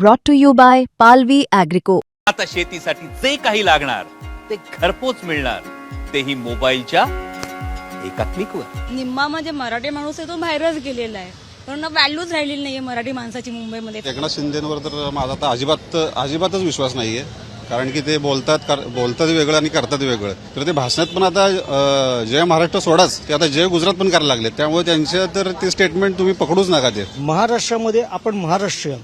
brought to you by Palvi Agrico. आता शेतीसाठी जे काही लागणार ते घरपोच मिळणार. तेही मोबाईलच्या एका क्लिकवर. निम्मा म्हणजे मराठी माणूस आहे तो बाहेरच गेलेला आहे. पण व्हॅल्यूच राहिलेली नाहीये मराठी माणसाची मुंबईमध्ये. एकनाथ शिंदेवर तर माझा तर अजिबात अजिबातच विश्वास नाहीये. कारण की ते बोलतात कर- बोलतात वेगळं आणि करतात वेगळं. तर ते भाषणात पण आता जय महाराष्ट्र सोडाच. ते आता जय गुजरात पण करायला लागले त्यामुळे त्यांच्या तर ते स्टेटमेंट तुम्ही पकडूच नका ते. महाराष्ट्रामध्ये आपण महाराष्ट्रीयन.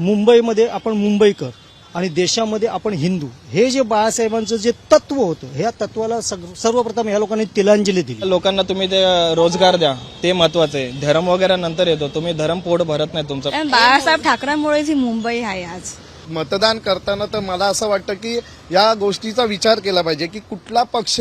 मुंबईमध्ये आपण मुंबईकर आणि देशामध्ये आपण हिंदू. हे जे बाळासाहेबांचं जे तत्व होतं ह्या तत्वाला सग- सर्वप्रथम या लोकांनी तिलांजली दिली. लोकांना तुम्ही ते रोजगार द्या ते महत्वाचं आहे. धर्म वगैरे नंतर येतो तुम्ही धर्म पोट भरत नाही तुमचं. बाळासाहेब ठाकरेंमुळेच ही मुंबई आहे आज. मतदान करताना तर मला असं वाटतं की या गोष्टीचा विचार केला पाहिजे की कुठला पक्ष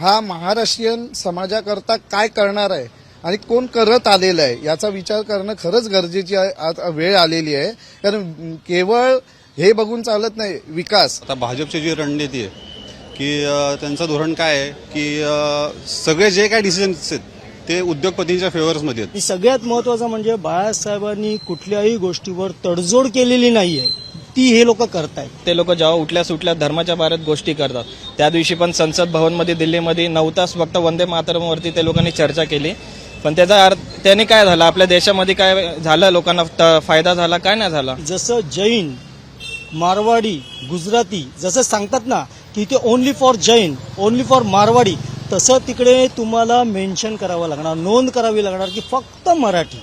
हा महाराष्ट्रीयन समाजाकरता काय करणार आहे? आणि कोण करत आलेलं आहे याचा विचार करणं खरंच गरजेची आहे. आज वेळ आलेली आहे. कारण केवळ हे बघून चालत नाही विकास. आता भाजपची जी रणनीती आहे की त्यांचं धोरण काय आहे की सगळे जे काय डिसिजन्स आहेत ते उद्योगपतींच्या फेवर्समध्ये सगळ्यात महत्वाचं म्हणजे बाळासाहेबांनी कुठल्याही गोष्टीवर तडजोड केलेली नाहीये. ती हे लोक करतायत. ते लोक जेव्हा उठल्या सुटल्या धर्माच्या बाहेर गोष्टी करतात. त्या दिवशी पण संसद भवनमध्ये दिल्लीमध्ये नऊ तास फक्त वंदे मातरमवरती ते लोकांनी चर्चा केली. पण त्याचा अर्थ त्याने काय झालं? आपल्या देशामध्ये काय झालं? लोकांना फायदा झाला काय नाही झाला? जसं जैन मारवाडी गुजराती जसं सांगतात ना की ते only for Jain only for Marwadi तसं तिकडे तुम्हाला मेन्शन करावं लागणार नोंद करावी लागणार की फक्त मराठी.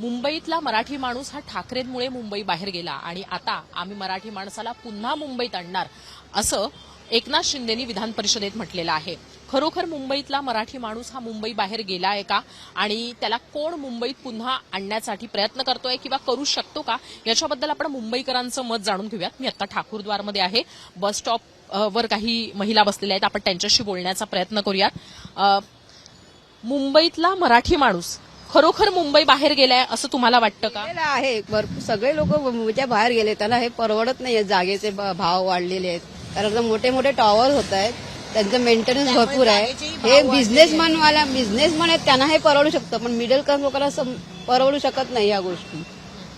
मुंबईतला मराठी माणूस हा ठाकरेंमुळे मुंबई बाहेर गेला आणि आता आम्ही मराठी माणसाला पुन्हा मुंबईत आणणार असं एकनाथ शिंदेनी विधान परिषदेत म्हटलेलं आहे. खरोखर मुंबईतला मराठी माणूस हा मुंबई बाहेर गेला आहे का? आणि त्याला कोण मुंबईत पुन्हा आणण्यासाठी प्रयत्न करतोय किंवा करू शकतो का? याच्याबद्दल आपण मुंबईकरांचं मत जाणून घेऊयात. मी आता ठाकूरद्वारमध्ये आहे. बस स्टॉप वर काही महिला बसलेल्या आहेत. आपण त्यांच्याशी बोलण्याचा प्रयत्न करूयात. मुंबईतला मराठी माणूस खरोखर मुंबई बाहेर गेलाय असं तुम्हाला वाटतं का? आहे. भरपूर सगळे लोक मुंबईच्या बाहेर गेले. त्यांना हे परवडत नाहीये. जागेचे भाव वाढलेले आहेत. कारण आता मोठे मोठे टॉवर होत आहेत त्यांचं मेंटेनन्स भरपूर आहे. हे बिझनेसमॅन वाला बिझनेसमॅन आहेत त्यांना हे परवडू शकतं पण मिडल क्लास लोकांना सम- परवडू शकत नाही या गोष्टी.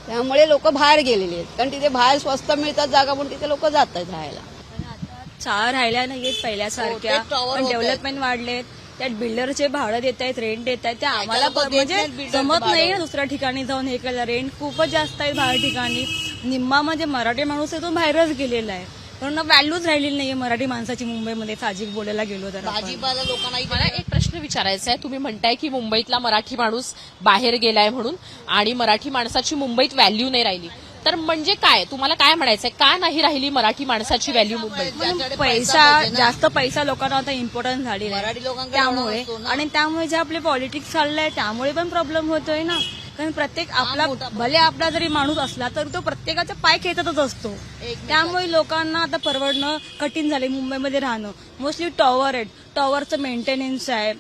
त्यामुळे लोक बाहेर गेलेले आहेत कारण तिथे बाहेर स्वस्त मिळतात जागा म्हणून तिथे लोक जात आहेत राहायला. चाळ राहिल्या नाहीयेत पहिल्यासारख्या पण डेव्हलपमेंट वाढलेत. त्यात बिल्डरचे भाडं देत आहेत रेंट देत आहेत ते आम्हाला म्हणजे जमत नाही ना दुसऱ्या ठिकाणी जाऊन हे केलं. रेंट खूपच जास्त आहे बाहेर ठिकाणी. निम्मा म्हणजे मराठी माणूस आहे तो बाहेरच गेलेला आहे. पण व्हॅल्यूच राहिलेली नाहीये मराठी माणसाची मुंबईमध्ये. साहजिक बोलायला गेलो तर आपण. मला एक प्रश्न विचारायचा आहे तुम्ही म्हणताय की मुंबईतला मराठी माणूस बाहेर गेलाय म्हणून आणि मराठी माणसाची मुंबईत व्हॅल्यू नाही राहिली. तर म्हणजे काय? तुम्हाला काय म्हणायचंय? का नाही राहिली मराठी माणसाची व्हॅल्यू मुंबईत? पण पैसा जास्त पैसा लोकांना आता इम्पॉर्टंट झालेला आहे. त्यामुळे आणि त्यामुळे जे आपले पॉलिटिक्स चाललंय त्यामुळे पण प्रॉब्लेम होतोय ना. कारण प्रत्येक आपला भले आपला जरी माणूस असला तर तो प्रत्येकाचा पाय खेचतच असतो. त्यामुळे लोकांना आता परवडणं कठीण झाले मुंबईमध्ये राहणं. मोस्टली टॉवर आहेत. टॉवरचं मेंटेनन्स आहे.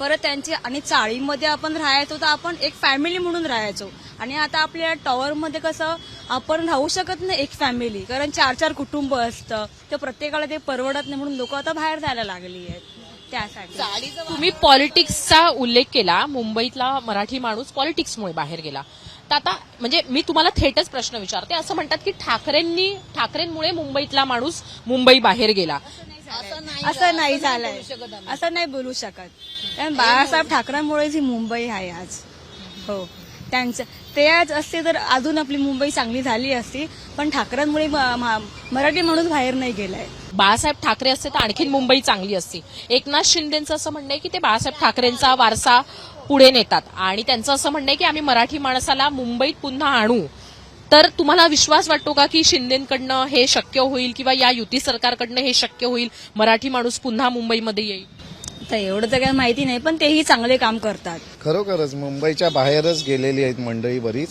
परत त्यांची आणि चाळीमध्ये आपण राहायचो तर आपण एक फॅमिली म्हणून राहायचो. आणि आता आपल्या टॉवरमध्ये कसं आपण राहू शकत नाही एक फॅमिली कारण चार चार कुटुंब असतं. तर प्रत्येकाला ते परवडत नाही म्हणून लोक आता बाहेर जायला लागली आहेत. त्यासाठी. तुम्ही पॉलिटिक्सचा उल्लेख केला मुंबईतला मराठी माणूस पॉलिटिक्समुळे बाहेर गेला. तर आता म्हणजे मी तुम्हाला थेटच प्रश्न विचारते असं म्हणतात की ठाकरेंनी ठाकरेंमुळे मुंबईतला माणूस मुंबई बाहेर गेला. असं नाही झालंय. असं नाही बोलू शकत. कारण बाळासाहेब ठाकरेंमुळेच ही मुंबई आहे आज. हो. त्यांचं. ते आज असते तर अजून आपली मुंबई चांगली झाली असती पण ठाकरेंमुळे म- मराठी माणूस बाहेर नाही गेलाय. बाळासाहेब ठाकरे असते तर आणखीन मुंबई चांगली असती. एकनाथ शिंदेचं असं म्हणणं आहे की ते बाळासाहेब ठाकरेंचा वारसा पुढे नेतात. आणि त्यांचं असं म्हणणं आहे की आम्ही मराठी माणसाला मुंबईत पुन्हा आणू. तर तुम्हाला विश्वास वाटतो का की शिंदेकडनं हे शक्य होईल किंवा या युती सरकारकडनं हे शक्य होईल? मराठी माणूस पुन्हा मुंबईमध्ये येईल. तर एवढं तर काही माहिती नाही पण तेही चांगले काम करतात. खरोखरच मुंबईच्या बाहेरच गेलेली आहेत मंडळी बरीच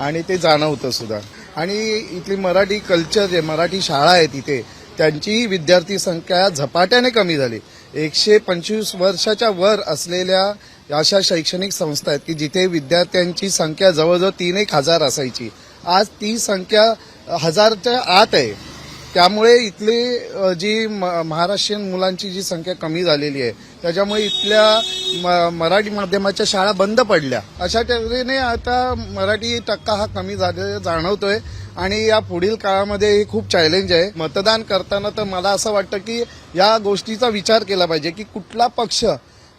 आणि ते जाणवतं सुद्धा. आणि इथली मराठी कल्चर जे मराठी शाळा आहे तिथे त्यांचीही विद्यार्थी संख्या झपाट्याने कमी झाली. एकशे पंचवीस वर्षाच्या वर असलेल्या अशा शैक्षणिक संस्था आहेत की जिथे विद्यार्थ्यांची संख्या जवळजवळ तीन एक हजार असायची. आज ती संख्या हजारच्या आत आहे. त्यामुळे इथली जी म- महाराष्ट्रीयन मुलांची जी संख्या कमी झालेली आहे त्याच्यामुळे इथल्या म- मराठी माध्यमाच्या शाळा बंद पडल्या. अशा तऱ्हेने आता मराठी टक्का हा कमी झाले जाणवतोय. आणि या पुढील काळामध्ये हे खूप चॅलेंज आहे. मतदान करताना तर मला असं वाटतं की या गोष्टीचा विचार केला पाहिजे की कुठला पक्ष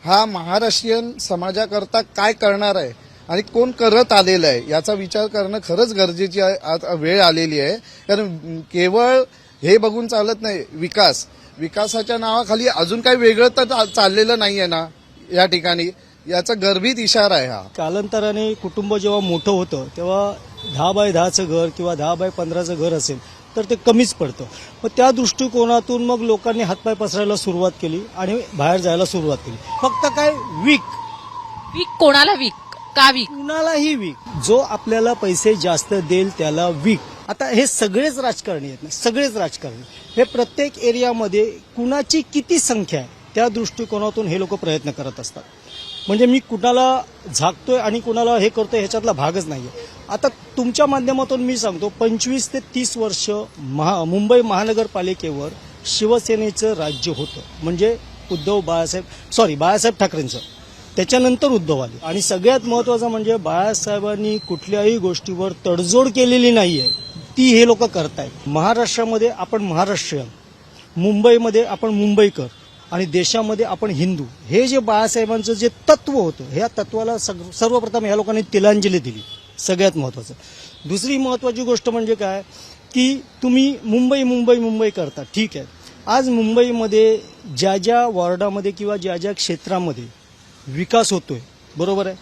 हा महाराष्ट्रीयन समाजाकरता काय करणार आहे आणि कोण करत आलेलं आहे याचा विचार करणं खरंच गरजेची आहे आज वेळ आलेली आहे. कारण केवळ हे बघून चालत नाही विकास. विकासाच्या नावाखाली अजून काही वेगळं तर चा- चाललेलं नाहीये ना या ठिकाणी. याचा गर्भित इशारा आहे हा. कालांतराने कुटुंब जेव्हा मोठं होतं तेव्हा दहा बाय दहाचं घर किंवा दहा बाय पंधराचं घर असेल तर ते कमीच पडतं. मग त्या दृष्टिकोनातून मग लोकांनी हातपाय पसरायला सुरुवात केली आणि बाहेर जायला सुरुवात केली. फक्त काय वीक. वीक कोणाला वीक? का वीक? कुणालाही वीक. जो आपल्याला पैसे जास्त देईल त्याला वीक. आता हे सगळेच राजकारणी आहेत ना सगळेच राजकारणी. हे प्रत्येक एरियामध्ये कुणाची किती संख्या आहे त्या दृष्टिकोनातून हे लोक प्रयत्न करत असतात. म्हणजे मी कुणाला झाकतोय आणि कुणाला हे करतोय ह्याच्यातला भागच नाहीये. आता तुमच्या माध्यमातून मी सांगतो पंचवीस ते तीस वर्ष महा मुंबई महानगरपालिकेवर शिवसेनेचं राज्य होतं. म्हणजे उद्धव बाळासाहेब सॉरी बाळासाहेब ठाकरेंचं. त्याच्यानंतर उद्धव आले. आणि सगळ्यात महत्वाचं म्हणजे बाळासाहेबांनी कुठल्याही गोष्टीवर तडजोड केलेली नाहीये. ती हे लोक करतायत. महाराष्ट्रामध्ये आपण महाराष्ट्रीयन. मुंबईमध्ये आपण मुंबईकर. आणि देशामध्ये आपण हिंदू. हे जे बाळासाहेबांचं जे तत्व होतं ह्या तत्वाला सग- सर्वप्रथम ह्या लोकांनी तिलांजली दिली. सगळ्यात महत्वाचं. दुसरी महत्वाची गोष्ट म्हणजे काय? की तुम्ही मुंबई मुंबई मुंबई करता. ठीक आहे. आज मुंबईमध्ये ज्या ज्या वॉर्डामध्ये किंवा ज्या ज्या क्षेत्रामध्ये विकास होतोय. बरोबर आहे?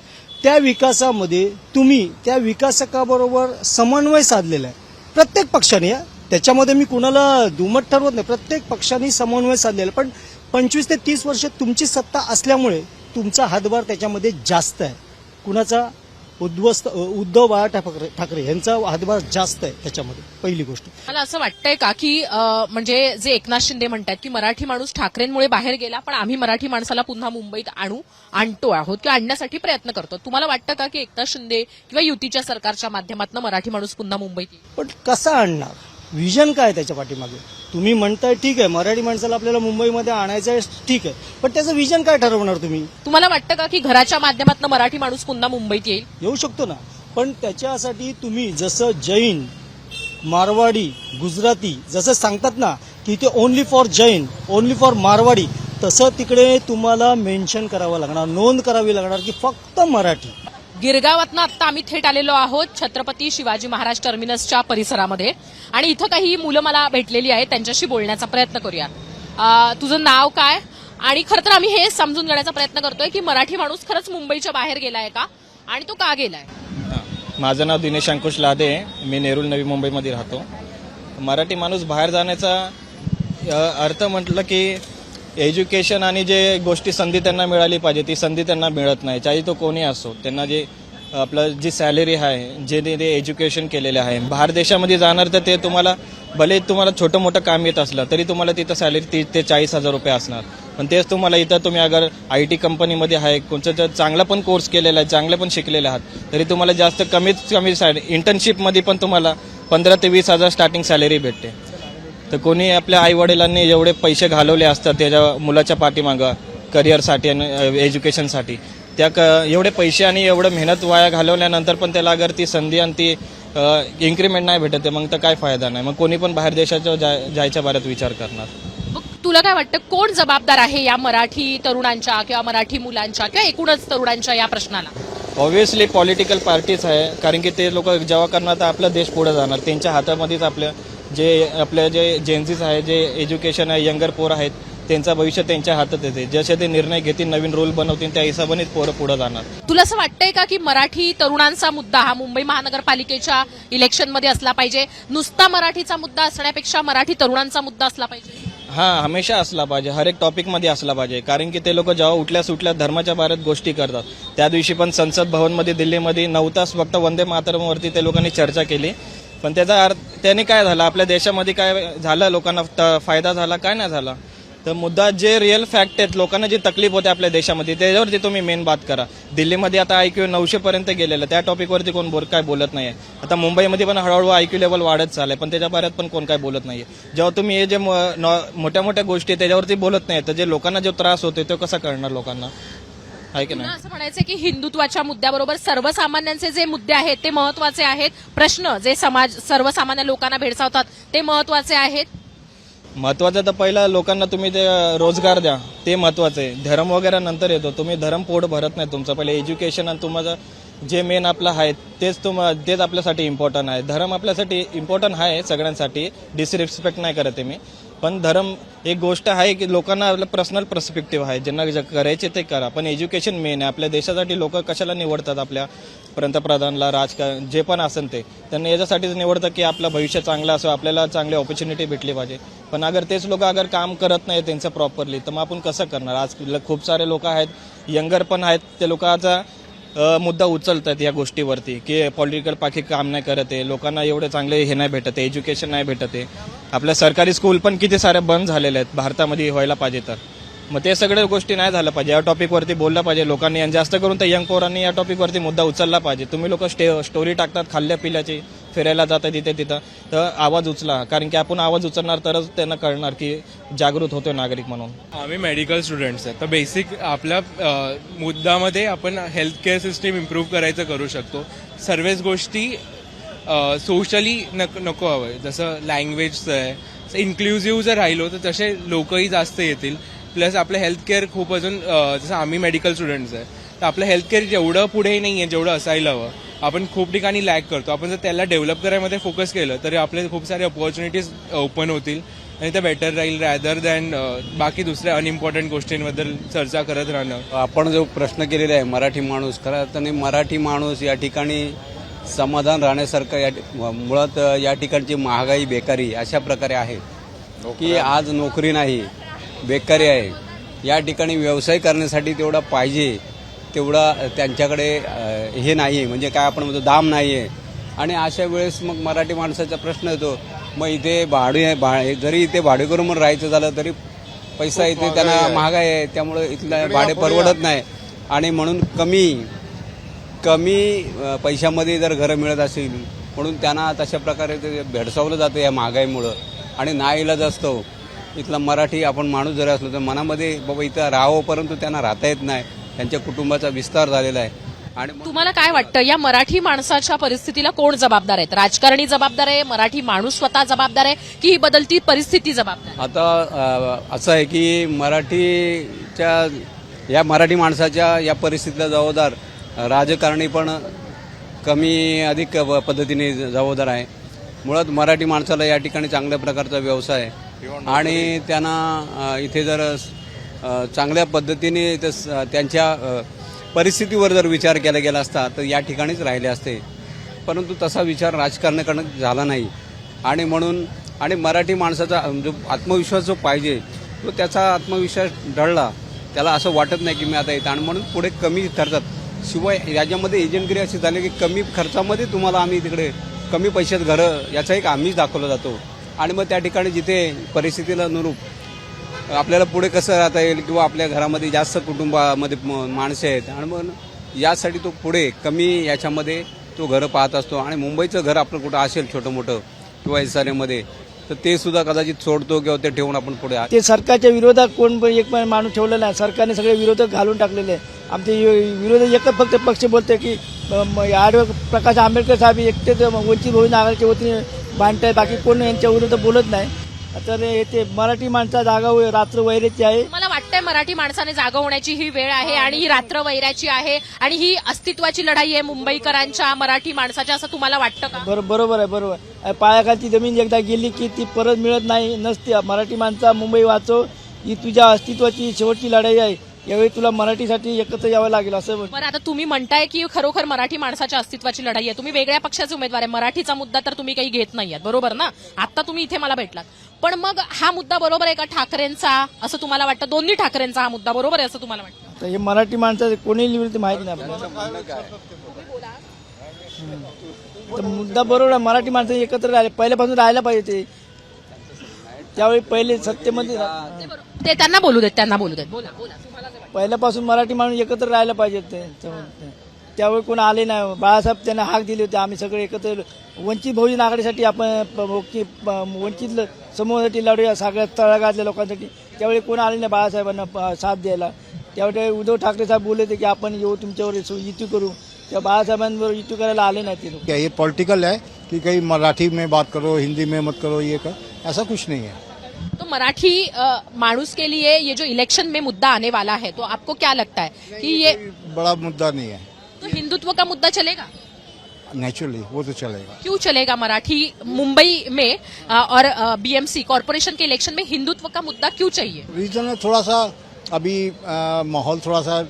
त्या विकासामध्ये तुम्ही त्या विकासकाबरोबर समन्वय साधलेला आहे. प्रत्येक पक्षाने त्याच्यामध्ये मी कुणाला दुमत ठरवत नाही. प्रत्येक पक्षाने समन्वय साधलेला आहे. पण पंचवीस ते तीस वर्ष तुमची सत्ता असल्यामुळे तुमचा हातभार त्याच्यामध्ये जास्त आहे. कुणाचा? उद्ध्वस्त उद्धव बाळा ठाकरे ठाकरे यांचा हातभार जास्त आहे त्याच्यामध्ये पहिली गोष्ट. मला असं वाटतंय का की म्हणजे जे एकनाथ शिंदे म्हणतात की मराठी माणूस ठाकरेंमुळे बाहेर गेला पण आम्ही मराठी माणसाला पुन्हा मुंबईत आणू आणतो आहोत किंवा आणण्यासाठी प्रयत्न करतो. तुम्हाला वाटतं का की एकनाथ शिंदे किंवा युतीच्या सरकारच्या माध्यमातून मराठी माणूस पुन्हा मुंबईत येईल? पण कसा आणणार? विजन काय आहे त्याच्या पाठीमागे? तुम्ही म्हणताय ठीक आहे मराठी माणसाला आपल्याला मुंबईमध्ये आणायचं आहे ठीक आहे. पण त्याचं विजन काय ठरवणार तुम्ही? तुम्हाला वाटतं का की घराच्या माध्यमातून मराठी माणूस पुन्हा मुंबईत येईल? येऊ शकतो ना. पण त्याच्यासाठी तुम्ही जसं जैन मारवाडी गुजराती जसं सांगतात ना की ते only for Jain only for Marwadi तसं तिकडे तुम्हाला मेन्शन करावं लागणार नोंद करावी लागणार की फक्त मराठी. गिरगावातनं आत्ता आम्ही थेट आलेलो आहोत छत्रपती शिवाजी महाराज टर्मिनसच्या परिसरामध्ये. आणि इथं काही मुलं मला भेटलेली आहेत त्यांच्याशी बोलण्याचा प्रयत्न करूया तुझं नाव काय? आणि खरं तर आम्ही हे समजून घेण्याचा प्रयत्न करतोय की मराठी माणूस खरंच मुंबईच्या बाहेर गेलाय का? आणि तो का गेलाय? माझं नाव दिनेश अंकुश लादे. मी नेरुल नवी मुंबईमध्ये राहतो. मराठी माणूस बाहेर जाण्याचा अर्थ म्हटलं की एज्युकेशन आणि जे गोष्टी संधी त्यांना मिळाली पाहिजे ती संधी त्यांना मिळत नाही. चाहे तो कोणी असो त्यांना जे आपलं जी सॅलरी आहे जे ते- एज्युकेशन केलेले आहे बाहेर देशामध्ये जाणार तर ते तुम्हाला भले तुम्हाला छोटं मोठं काम येत असलं तरी तुम्हाला तिथं सॅलरी तीस ते चाळीस हजार रुपये असणार. पण तेच तुम्हाला इथं तुम्ही अगर आय टी कंपनीमध्ये आहे कोणतं तर चांगला पण कोर्स केलेला आहे चांगले पण शिकलेले आहात तरी तुम्हाला जास्त कमीत कमी सॅ इंटर्नशिपमध्ये पण तुम्हाला पंधरा ते वीस हजार स्टार्टिंग सॅलरी भेटते. तर कोणी आपल्या आई वडिलांनी जेवढे पैसे घालवले असतात त्याच्या मुलाच्या पाठीमागं करिअरसाठी आणि एज्युकेशनसाठी त्या क एवढे पैसे आणि एवढं मेहनत वाया घालवल्यानंतर पण त्याला अगर ती संधी आणि ती इन्क्रीमेंट नाही भेटत मग तर काय फायदा नाही. मग कोणी पण बाहेर देशाच्या जाय- जायच्या बाऱ्यात विचार करणार. मग तुला काय वाटतं कोण जबाबदार आहे या मराठी तरुणांच्या किंवा मराठी मुलांच्या किंवा एकूणच तरुणांच्या या प्रश्नाला? ऑब्व्हियसली पॉलिटिकल पार्टीज आहे कारण की ते लोक जेव्हा करणार तर आपला देश पुढे जाणार त्यांच्या हातामध्येच आपलं जे आपले जे जेन्सीज आहे जे एज्युकेशन आहे यंगर पोर आहेत त्यांचं भविष्य त्यांच्या हातात येते. जसे ते निर्णय घेतील नवीन रूल बनवतील त्या हिशोबानेच पोरं पुढे जाणार. तुला असं वाटतंय का की मराठी तरुणांचा मुद्दा हा मुंबई महानगरपालिकेच्या इलेक्शनमध्ये असला पाहिजे? नुसता मराठीचा मुद्दा असण्यापेक्षा मराठी तरुणांचा मुद्दा असला पाहिजे. हा हमेशा असला पाहिजे. हर एक टॉपिकमध्ये असला पाहिजे. कारण की ते लोक जेव्हा उठल्या सुटल्या धर्माच्या बाहेर गोष्टी करतात. त्या दिवशी पण संसद भवनमध्ये दिल्लीमध्ये नऊ तास फक्त वंदे मातरमवरती ते लोकांनी चर्चा केली. पण त्याचा अर्थ त्याने काय झालं? आपल्या देशामध्ये काय झालं? लोकांना त- फायदा झाला काय नाही झाला? तर मुद्दा जे रिअल फॅक्ट आहेत लोकांना जी तकलीफ होते आपल्या देशामध्ये त्याच्यावरती तुम्ही मेन बात करा. दिल्लीमध्ये आता आय क्यू नऊशेपर्यंत गेलेलं त्या टॉपिकवरती कोण बोल काय बोलत नाही आहे आता मुंबईमध्ये पण हळूहळू आयक्यू लेवल वाढत चाललं आहे पण त्याच्या बाहेर पण कोण काय बोलत नाही आहे जेव्हा तुम्ही हे जे म- नॉ- मोठ्या मोठ्या गोष्टी आहेत त्याच्यावरती बोलत नाही तर जे लोकांना जो त्रास होतो तो कसा करणार लोकांना? आहे की नाही? असं म्हणायचं की हिंदुत्वाच्या मुद्द्याबरोबर सर्वसामान्यांचे जे मुद्दे आहेत ते महत्त्वाचे आहेत. प्रश्न जे समाज सर्वसामान्य लोकांना भेडसावतात ते महत्त्वाचे आहेत. महत्वाचं तर पहिला लोकांना तुम्ही ते रोजगार द्या. ते महत्वाचं आहे. धर्म वगैरे नंतर येतो. तुम्ही धर्म पोट भरत नाही तुमचं. पहिले एज्युकेशन आणि तुम्हाला जे मेन आपलं आहे तेच तुम तेच आपल्यासाठी इम्पॉर्टंट आहे. धर्म आपल्यासाठी इम्पॉर्टंट आहे सगळ्यांसाठी. डिसरिस्पेक्ट नाही करत आहे मी. पण धर्म एक गोष्ट आहे की लोकांना आपलं पर्सनल पर्स्पेक्टिव्ह आहे. ज्यांना ज करायचे ते करा. पण एज्युकेशन मेन आहे. आपल्या देशासाठी लोक कशाला निवडतात आपल्या पंतप्रधानला राजकारण जे पण असेल ते. त्यांना याच्यासाठीच निवडतं की आपलं भविष्य चांगलं असो आपल्याला चांगली ऑपॉर्च्युनिटी भेटली पाहिजे. पण अगर तेच लोक अगर काम करत नाही त्यांचं प्रॉपरली तर मग आपण कसं करणार? आज खूप सारे लोक आहेत यंगर पण आहेत. ते लोकांचा मुद्दा उचलतात या गोष्टीवरती की पॉलिटिकल पाखी काम नाही करत आहे लोकांना एवढे चांगले हे नाही भेटत आहे एज्युकेशन नाही भेटत आहे. आपल्या सरकारी स्कूल पण किती सारे बंद झालेले आहेत भारतामध्ये व्हायला पाहिजे तर. मग ते सगळ्या गोष्टी नाही झाल्या पाहिजे. या टॉपिकवरती बोललं पाहिजे लोकांनी आणि जास्त करून तर यंग पोरांनी या टॉपिकवरती मुद्दा उचलला पाहिजे. तुम्ही लोक स्टे स्टोरी टाकतात खाल्ल्या पिल्याची फिरायला जातात तिथे तिथं तर आवाज उचला. कारण की आपण आवाज उचलणार तरच त्यांना कळणार की जागृत होतो नागरिक म्हणून. आम्ही मेडिकल स्टुडंट्स आहे तर बेसिक आपल्या मुद्दामध्ये मुद्द्यामध्ये आपण हेल्थ केअर सिस्टीम इम्प्रूव्ह करायचं करू शकतो. सर्वच गोष्टी सोशली नक नको हवं जसं लँग्वेजचं आहे इन्क्लुझिव्ह जर राहिलो तर तसे लोकही जास्त येतील. प्लस आपलं हेल्थ केअर खूप अजून जसं आम्ही मेडिकल स्टुडंट्स आहे तर आपलं हेल्थ केअर जेवढं पुढे नाही आहे जेवढं असायला हवं आपण खूप ठिकाणी लॅक करतो. आपण जर त्याला डेव्हलप करायमध्ये फोकस केलं तर आपले खूप सारे अपॉर्च्युनिटीज ओपन होतील. आणि ते बेटर राहील रॅदर दॅन बाकी दुसऱ्या अनइम्पॉर्टंट गोष्टींबद्दल चर्चा करत राहणं. आपण जो प्रश्न केलेला आहे मराठी माणूस खरं अर्थाने मराठी माणूस या ठिकाणी समाधान राहण्यासारखं या मुळात या ठिकाणची महागाई बेकारी अशा प्रकारे आहे. की आज नोकरी नाही बेकारी आहे. या ठिकाणी व्यवसाय करण्यासाठी तेवढा पाहिजे तेवढा त्यांच्याकडे हे नाही आहे म्हणजे काय आपण म्हणतो दाम नाही आहे आणि अशा वेळेस मग मराठी माणसाचा प्रश्न येतो मग इथे भाडे भा जरी इथे भाडेकरू म्हणून राहायचं झालं तरी पैसा इथे त्यांना महागाई आहे. त्यामुळे इथलं भाडे परवडत नाही. आणि म्हणून कमी कमी पैशामध्ये जर घरं मिळत असेल म्हणून त्यांना तशा प्रकारे ते भेडसावलं जातं या महागाईमुळं. आणि नाईलाज असतो. इथला मराठी आपण माणूस जरी असलो तर मनामध्ये बाबा इथं राहावं परंतु त्यांना राहता येत नाही. त्यांच्या कुटुंबाचा विस्तार झालेला आहे. आणि मग तुम्हाला काय वाटतं या मराठी माणसाच्या परिस्थितीला कोण जबाबदार आहेत? राजकारणी जबाबदार आहे मराठी माणूस स्वतः जबाबदार आहे की ही बदलती परिस्थिती जबाबदार आहे? आता अ, असं आहे की मराठीच्या या मराठी माणसाच्या या परिस्थितीला जबाबदार राजकारणी पण कमी अधिक प- पद्धतीने जबाबदार आहे. मुळात मराठी माणसाला या ठिकाणी चांगल्या प्रकारचा व्यवसाय आहे आणि त्यांना इथे जर चांगल्या पद्धतीने त्यांच्या परिस्थितीवर जर विचार केला गेला असता तर या ठिकाणीच राहिले असते. परंतु तसा विचार राजकारणाकडनं झाला नाही. आणि म्हणून आणि मराठी माणसाचा जो आत्मविश्वास जो पाहिजे तो त्याचा आत्मविश्वास ढळला. त्याला असं वाटत नाही की मी आता येतं. आणि म्हणून पुढे कमी ठरतात शिवाय याच्यामध्ये एजंटगिरी अशी झाली की कमी खर्चामध्ये तुम्हाला आम्ही तिकडे कमी पैशात घरं याचा एक आम्हीच दाखवला जातो. आणि मग त्या ठिकाणी जिथे परिस्थितीला अनुरूप आपल्याला पुढे कसं राहता येईल किंवा आपल्या घरामध्ये जास्त कुटुंबामध्ये म- आहेत. आणि मग यासाठी तो पुढे कमी याच्यामध्ये तो घरं पाहत असतो. आणि मुंबईचं घर आपलं कुठं असेल छोटं मोठं किंवा एसआरएमध्ये तर ते सुद्धा कदाचित सोडतो किंवा ते ठेवून आपण पुढे ते सरकारच्या विरोधात कोण पण एक माणूस ठेवलेला नाही सरकारने सगळे विरोधक घालून टाकलेले आहे. आमचे विरोधक एकच फक्त पक्ष बोलते की आडव प्रकाश आंबेडकर साहेब एकटेच वंचित बहुजन आघाडीच्या वतीने भांडताय बाकी कोण यांच्या विरोधात बोलत नाही. तर ते मराठी माणसा जागा रात्र वैरेची आहे. मला वाटतंय मराठी माणसाने जागा होण्याची ही वेळ आहे आणि ही रात्र वैराची आहे आणि ही अस्तित्वाची लढाई आहे मुंबईकरांच्या मराठी माणसाच्या असं तुम्हाला वाटतं का? बरो बरोबर आहे बरोबर. पायाखालची जमीन एकदा गेली की ती परत मिळत नाही नसते. मराठी माणसा मुंबई वाचव ही तुझ्या अस्तित्वाची शेवटची लढाई आहे. यावेळी तुला मराठीसाठी एकत्र यावं लागेल असं बरं आता तुम्ही म्हणताय की खरोखर मराठी माणसाच्या अस्तित्वाची लढाई आहे. तुम्ही वेगळ्या पक्षाचे उमेदवार आहे. मराठीचा मुद्दा तर तुम्ही काही घेत नाहीयेत. बरोबर ना? आता तुम्ही इथे मला भेटलात. पण मग हा मुद्दा बरोबर आहे का ठाकरेंचा? असं तुम्हाला वाटतं? दोन्ही ठाकरेंचा हा मुद्दा बरोबर आहे असं तुम्हाला वाटतं? तर हे मराठी माणसाचं कोणी निवडते माहिती नाही आपल्याला. तर मुद्दा बरोबर आहे. मराठी माणसं एकत्र राहिले. पहिल्यापासून राहायला पाहिजे ते. त्यावेळी पहिले सत्तेमध्ये ते त्यांना बोलू देत त्यांना बोलू देत. बोला बोला? पहिल्यापासून मराठी माणूस एकत्र राहायला पाहिजे ते त्यावेळी कोण आले नाही. बाळासाहेब त्यांना हाक दिली होती. आम्ही सगळे एकत्र वंचित बहुजन आघाडीसाठी आपण प- वंचित समूहासाठी लढूया. सगळ्या तळागातल्या लोकांसाठी. त्यावेळी कोण आले नाही बाळासाहेबांना साथ द्यायला. त्यावेळी उद्धव ठाकरे साहेब बोलले होते की आपण येऊ तुमच्यावर युती करू. त्या बाळासाहेबांवर युती करायला आले नाही ते लोक. क्या ये पॉलिटिकल है कि कहीं मराठी में बात करो हिंदी में मत करो ये कर. ऐसा कुछ नहीं है. मराठी मानूस माणूस के लिए ये जो इलेक्शन में मुद्दा आने वाला है तो आपको क्या लगता है कि ये बड़ा मुद्दा नहीं है। तो हिंदुत्व का मुद्दा चलेगा? नेचुरली वो तो चलेगा। क्यों चलेगा मराठी? मुंबई में और बीएमसी कॉरपोरेशन के इलेक्शन में हिंदुत्व का मुद्दा क्यों चाहिए? रीजन में थोड़ा सा अभी माहौल थोड़ा सा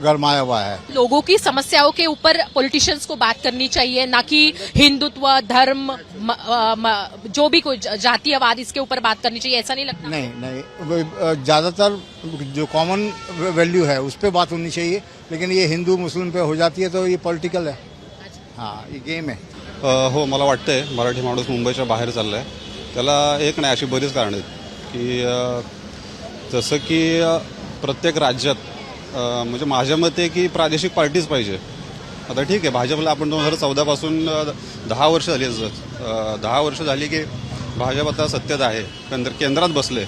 गरमाया हुआ है। लोगों की समस्याओं के ऊपर पॉलिटिशियंस को बात करनी चाहिए ना कि हिंदुत्व धर्म म, म, जो भी कोई जातीयवाद इसके ऊपर बात करनी चाहिए ऐसा नहीं लगता? नहीं नहीं। ज्यादातर जो कॉमन वैल्यू है उस पर बात होनी चाहिए लेकिन ये हिंदू मुस्लिम पे हो जाती है तो ये पॉलिटिकल है। हाँ ये गेम है। हो मला वाटतंय मराठी माणूस मुंबईच्या बाहेर चाललाय. त्याला एक नाही अशी बरीच कारणं आहेत की जसं की प्रत्येक राज्यात म्हणजे माझ्या मते की प्रादेशिक पार्टीच पाहिजे. आता ठीक आहे भाजपला आपण दोन हजार चौदापासून दहा वर्ष झाली दहा वर्ष झाली की भाजप आता सत्तेत आहे केंद्र केंद्रात बसले.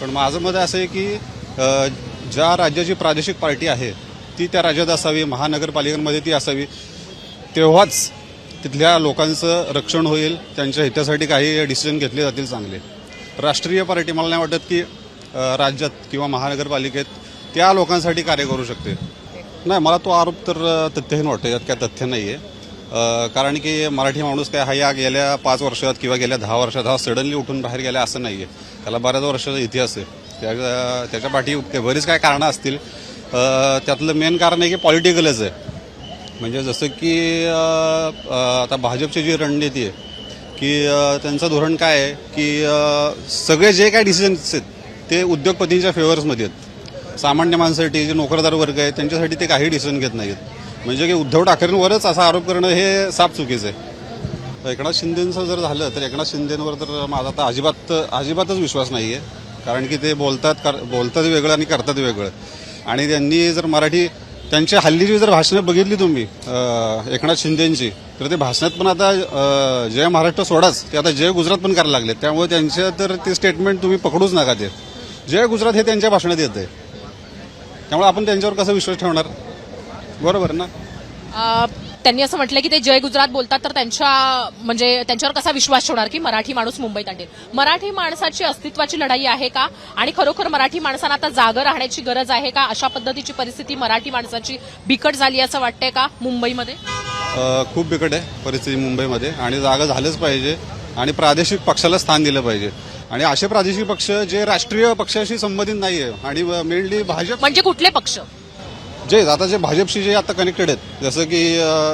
पण माझं मत असं आहे की ज्या राज्याची प्रादेशिक पार्टी आहे ती त्या राज्यात असावी महानगरपालिकांमध्ये ती असावी. तेव्हाच तिथल्या लोकांचं रक्षण होईल त्यांच्या हितासाठी काही डिसिजन घेतले जातील चांगले. राष्ट्रीय पार्टी मला नाही वाटत की राज्यात किंवा महानगरपालिकेत त्या लोकांसाठी कार्य करू शकते. नाही मला तो आरोप तर तथ्यहीन वाटतो यात काय तथ्य नाही आहे कारण की मराठी माणूस काय हा या गेल्या पाच वर्षात किंवा गेल्या दहा वर्षात हा सडनली उठून बाहेर गेला असं नाही आहे त्याला बऱ्याच वर्षाचा इतिहास आहे. त्या त्याच्या पाठी बरीच काय कारणं असतील. त्यातलं मेन कारण आहे की पॉलिटिकलच आहे. म्हणजे जसं की आता भाजपची जी रणनीती आहे की त्यांचं धोरण काय आहे की सगळे जे काय डिसिजन्स आहेत ते उद्योगपतींच्या फेवर्समध्ये आहेत. सामान्य माणसासाठी जे नोकरदार वर्ग आहे त्यांच्यासाठी ते काही डिसिजन घेत नाहीत. म्हणजे की उद्धव ठाकरेंवरच असा आरोप करणं हे साफ चुकीचं आहे. एकनाथ शिंदेंचं जर झालं तर एकनाथ शिंदेंवर तर माझा आता अजिबात अजिबातच विश्वास नाही आहे कारण की ते बोलतात कर- बोलतात वेगळं आणि करतात वेगळं. आणि त्यांनी जर मराठी त्यांच्या हल्लीची जर भाषणं बघितली तुम्ही एकनाथ शिंदेंची तर ते भाषणात पण आता जय महाराष्ट्र सोडाच ते आता जय गुजरात पण करायला लागले त्यामुळे त्यांच्या तर ते स्टेटमेंट तुम्ही पकडूच नका ते जय गुजरात हे त्यांच्या भाषणात येत आहे त्यामुळे आपण त्यांच्यावर कसा विश्वास ठेवणार? बरोबर ना? त्यांनी असं म्हटलं की ते जय गुजरात बोलतात तर त्यांच्या म्हणजे त्यांच्यावर कसा विश्वास ठेवणार की मराठी माणूस मुंबईत आणेल? मराठी माणसाची अस्तित्वाची लढाई आहे का? आणि खरोखर मराठी माणसांना आता जागं राहण्याची गरज आहे का? अशा पद्धतीची परिस्थिती मराठी माणसाची बिकट झाली असं वाटतंय का मुंबईमध्ये? खूप बिकट आहे परिस्थिती मुंबईमध्ये. आणि जागा झालंच पाहिजे आणि प्रादेशिक पक्षाला स्थान दिलं पाहिजे. आणि असे प्रादेशिक पक्ष जे राष्ट्रीय पक्षाशी संबंधित नाहीये आणि मेनली भाजप म्हणजे कुठले पक्ष? जे आता जे भाजपशी जे आता कनेक्टेड आहेत जसं की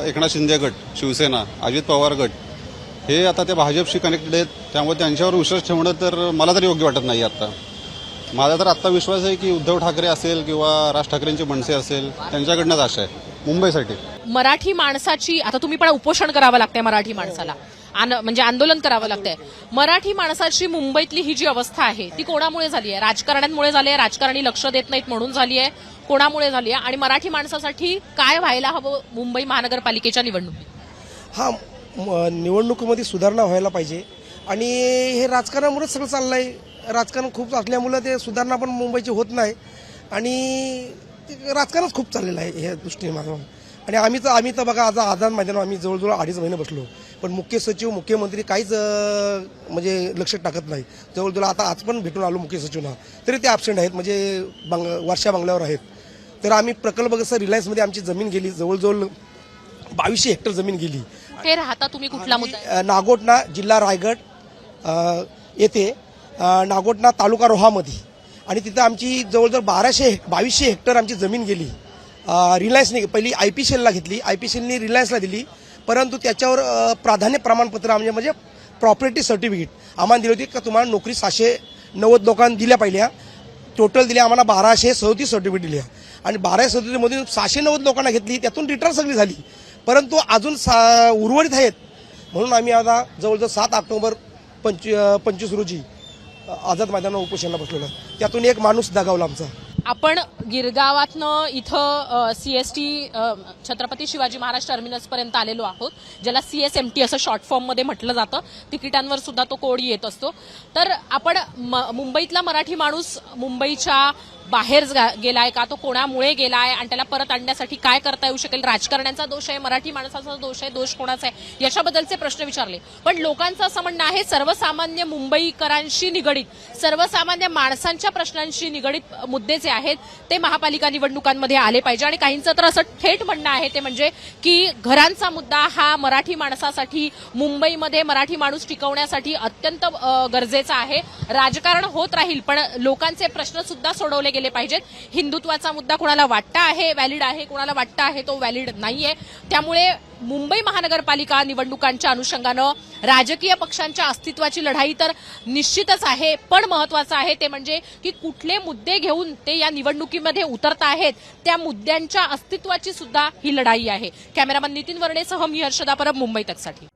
एकनाथ शिंदे गट शिवसेना अजित पवार गट हे आता त्या भाजपशी कनेक्टेड आहेत. त्यामुळे त्यांच्यावर विश्वास ठेवणं तर मला तरी योग्य वाटत नाही आता. माझा तर आत्ता विश्वास आहे की उद्धव ठाकरे असेल किंवा राज ठाकरेंची मनसे असेल त्यांच्याकडनंच आशा आहे. मुंबईसाठी. मराठी माणसाची आता तुम्ही पण उपोषण करावं लागतंय मराठी माणसाला. म्हणजे आंदोलन करावं लागतंय. मराठी माणसाची मुंबईतली ही जी अवस्था आहे ती कोणामुळे झाली आहे राजकारण्यांमुळे झाली आहे राजकारणी लक्ष देत नाहीत म्हणून झाली आहे कोणामुळे झाली आहे आणि मराठी माणसासाठी काय व्हायला हवं मुंबई महानगरपालिकेच्या निवडणुकीत? हा म- निवडणुकीमध्ये सुधारणा व्हायला पाहिजे. आणि हे राजकारणामुळेच सगळं चाललं आहे राजकारण खूप असल्यामुळं ते सुधारणा पण मुंबईची होत नाही. आणि ते राजकारणच खूप चाललेलं आहे ह्या दृष्टीने माझं आणि आम्ही तर आम्ही तर बघा आज आझाद मैदान आम्ही जवळजवळ अडीच महिने बसलो. पण मुख्य सचिव मुख्यमंत्री काहीच म्हणजे लक्ष टाकत नाही. जवळजवळ आता आज पण भेटून आलो मुख्य सचिवना तरी ते ॲबसेंट आहेत म्हणजे बंग वर्षा बंगल्यावर आहेत. तर आम्ही प्रकल्प कसं रिलायन्समध्ये आमची जमीन गेली जवळजवळ बावीसशे हेक्टर जमीन गेली. ते राहता तुम्ही? कुठला मुद्दा नागोठणा जिल्हा रायगड येथे नागोठणा तालुका रोहामध्ये. आणि तिथं आमची जवळजवळ बाराशे बावीसशे हेक्टर आमची जमीन गेली. रिलायन्सने पहिली आय पी ला घेतली. आय पी नी रिलायन्सला दिली. परंतु त्याच्यावर प्राधान्य प्रमाणपत्र म्हणजे म्हणजे प्रॉपर्टी सर्टिफिकेट आम्हाला दिली होती. का तुम्हाला नोकरी सहाशे नव्वद लोकांना दिल्या पाहिल्या. टोटल दिल्या आम्हाला बाराशे सदतीस सर्टिफिकेट दिल्या. आणि बाराशे सदतीसमधून सहाशे नव्वद लोकांना घेतली. त्यातून रिटर्न सगळी झाली. परंतु अजून सा उर्वरित आहेत. म्हणून आम्ही आता जवळजवळ सात ऑक्टोबर पंचवी पंचवीस रोजी आझाद मैदानावर उपोषणाला बसलेलो त्यातून एक माणूस दगावला आमचा. आपण गिरगावातनं इथं C S T Chhatrapati Shivaji Maharaj टर्मिनसपर्यंत आलेलो आहोत ज्याला सी एस एम टी असं शॉर्ट फॉर्ममध्ये म्हटलं जातं. तिकिटांवर सुद्धा तो कोड येत असतो. तर आपण म- मुंबईतला मराठी माणूस मुंबईच्या बाहेर गेलाय का? तो कोणामुळे गेलाय? आणि त्याला परत आणण्यासाठी काय करता येऊ शकेल? राजकारण्यांचा दोष आहे मराठी माणसाचा दोष आहे दोष कोणाचा आहे? याच्याबद्दलचे प्रश्न विचारले. पण लोकांचं असं म्हणणं आहे सर्वसामान्य मुंबईकरांशी निगडीत सर्वसामान्य माणसांच्या प्रश्नांशी निगडीत मुद्दे जे आहेत ते महापालिका निवडणुकांमध्ये आले पाहिजे. आणि काहींचं तर असं थेट म्हणणं आहे ते म्हणजे की घरांचा मुद्दा हा मराठी माणसासाठी मुंबईमध्ये मराठी माणूस टिकवण्यासाठी अत्यंत गरजेचा आहे. राजकारण होत राहील पण लोकांचे प्रश्न सुद्धा सोडवले गेले पाहिजेत. हिंदुत्वाचा मुद्दा कोणाला वाटता आहे व्हॅलिड आहे कोणाला वाटतं आहे तो व्हॅलिड नाहीये. त्यामुळे मुंबई महानगरपालिका निवडणुकांच्या अनुषंगानं राजकीय पक्षांच्या अस्तित्वाची लढाई तर निश्चितच आहे पण महत्वाचं आहे ते म्हणजे की कुठले मुद्दे घेऊन ते या निवडणुकीमध्ये उतरत आहेत त्या मुद्द्यांच्या अस्तित्वाची सुद्धा ही लढाई आहे. कॅमेरामन नितीन वर्णेसह मी हर्षदा परब मुंबई तकसाठी.